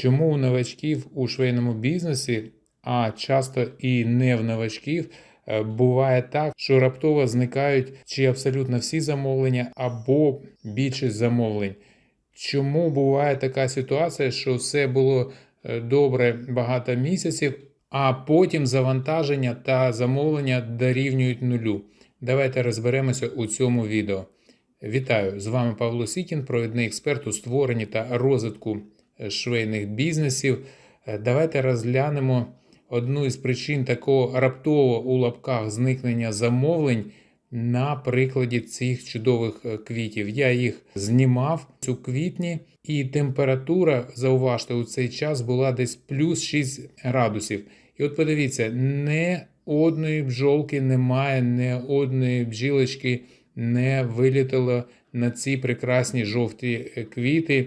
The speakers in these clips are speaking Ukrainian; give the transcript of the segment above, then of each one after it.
Чому у новачків у швейному бізнесі, а часто і не в новачків, е, буває так, що раптово зникають чи абсолютно всі замовлення, або більшість замовлень. Чому буває така ситуація, що все було е, добре багато місяців, а потім завантаження та замовлення дорівнюють нулю? Давайте розберемося у цьому відео. Вітаю! З вами Павло Сікін, провідний експерт у створенні та розвитку швейних бізнесів. Е, Давайте розглянемо одну із причин такого раптового у лапках зникнення замовлень на прикладі цих чудових е, квітів. Я їх знімав у квітні, і температура, зауважте, у цей час була десь плюс 6 градусів. І от подивіться, не одної бджолки немає, не одної бджілочки не вилітало на ці прекрасні жовті е, квіти.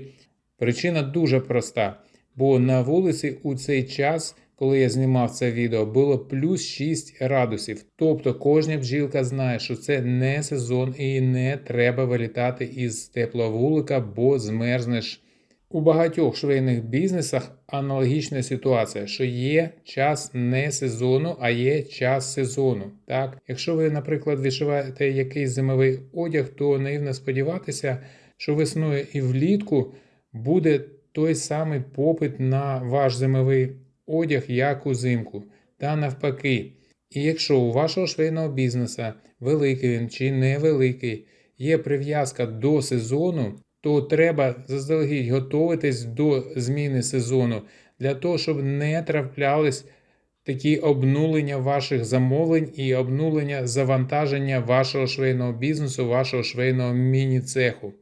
Причина дуже проста, бо на вулиці у цей час, коли я знімав це відео, було плюс 6 градусів. Тобто кожна бджілка знає, що це не сезон і не треба вилітати із теплого вулика, бо змерзнеш. У багатьох швейних бізнесах аналогічна ситуація, що є час не сезону, а є час сезону. Так, якщо ви, наприклад, вишиваєте якийсь зимовий одяг, то наївно сподіватися, що весною і влітку буде той самий попит на ваш зимовий одяг, як узимку, та навпаки. І якщо у вашого швейного бізнесу великий він чи невеликий, є прив'язка до сезону, то треба заздалегідь готуватись до зміни сезону для того, щоб не траплялись такі обнулення ваших замовлень і обнулення завантаження вашого швейного бізнесу, вашого швейного міні-цеху.